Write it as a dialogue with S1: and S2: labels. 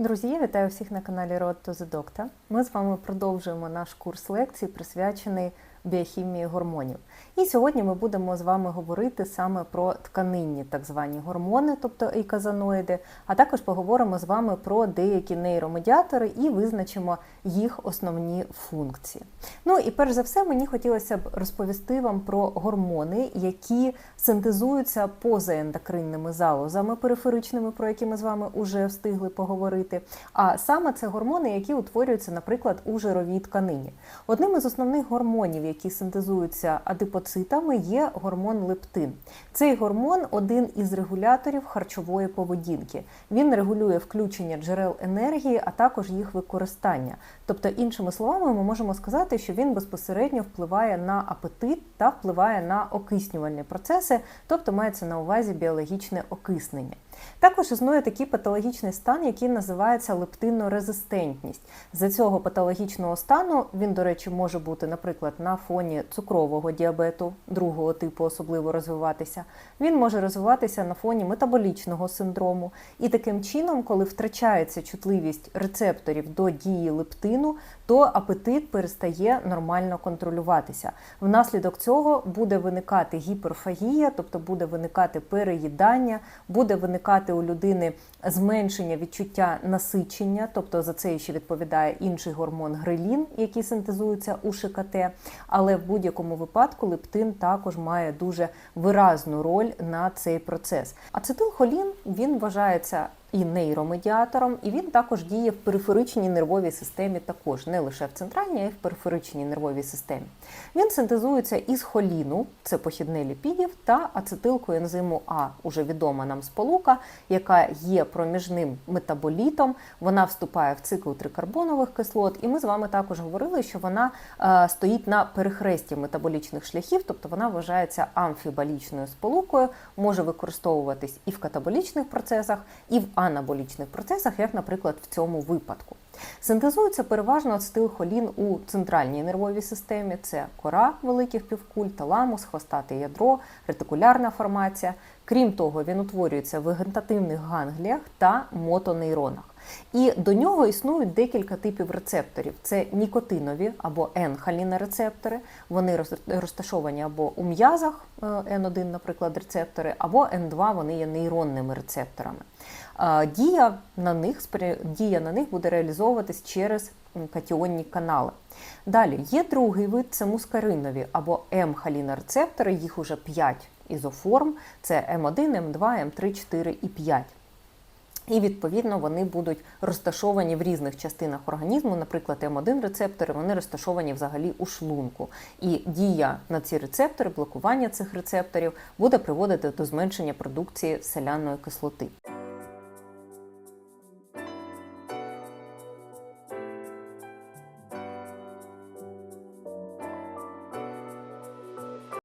S1: Друзі, вітаю всіх на каналі Road to the Doctor. Ми з вами продовжуємо наш курс лекцій, присвячений біохімії гормонів. І сьогодні ми будемо з вами говорити саме про тканинні так звані гормони, тобто ейказаноїди, а також поговоримо з вами про деякі нейромедіатори і визначимо їх основні функції. Ну і перш за все, мені хотілося б розповісти вам про гормони, які синтезуються поза ендокринними залозами периферичними, про які ми з вами вже встигли поговорити. А саме це гормони, які утворюються, наприклад, у жировій тканині. Одним із основних гормонів, які синтезуються адипоцитами, є гормон лептин. Цей гормон один із регуляторів харчової поведінки. Він регулює включення джерел енергії, а також їх використання. Тобто, іншими словами, ми можемо сказати, що він безпосередньо впливає на апетит та впливає на окиснювальні процеси, тобто мається на увазі біологічне окиснення. Також існує такий патологічний стан, який називається лептинорезистентність. За цього патологічного стану він, до речі, може бути, наприклад, на фоні цукрового діабету, другого типу, особливо розвиватися. Він може розвиватися на фоні метаболічного синдрому. І таким чином, коли втрачається чутливість рецепторів до дії лептину, то апетит перестає нормально контролюватися. Внаслідок цього буде виникати гіперфагія, тобто буде виникати переїдання, буде виникати у людини зменшення відчуття насичення, тобто за це ще відповідає інший гормон грелін, який синтезується у ШКТ. Але в будь-якому випадку лептин також має дуже виразну роль на цей процес. Ацетилхолін він вважається і нейромедіатором, і він також діє в периферичній нервовій системі, також не лише в центральній, а й в периферичній нервовій системі. Він синтезується із холіну, це похідне ліпідів, та ацетилкоензиму А, уже відома нам сполука, яка є проміжним метаболітом. Вона вступає в цикл трикарбонових кислот, і ми з вами також говорили, що вона е, стоїть на перехресті метаболічних шляхів, тобто вона вважається амфібалічною сполукою, може використовуватись і в катаболічних процесах, і в анаболічних процесах, як, наприклад, в цьому випадку. Синтезується переважно ацетилхолін у центральній нервовій системі: це кора великих півкуль, таламус, хвостате ядро, ретикулярна формація. Крім того, він утворюється в вегетативних гангліях та мотонейронах. І до нього існують декілька типів рецепторів: це нікотинові або N-халінорецептори. Вони розташовані або у м'язах N1, наприклад, рецептори, або N2 вони є нейронними рецепторами. Дія на них дія на них буде реалізовуватись через катіонні канали. Далі є другий вид це мускаринові або М-халінорецептори, їх уже 5 ізоформ: це М1, М2, М3, 4 і 5. І відповідно вони будуть розташовані в різних частинах організму. Наприклад, М1 рецептори вони розташовані взагалі у шлунку. І дія на ці рецептори, блокування цих рецепторів буде приводити до зменшення продукції селяної кислоти.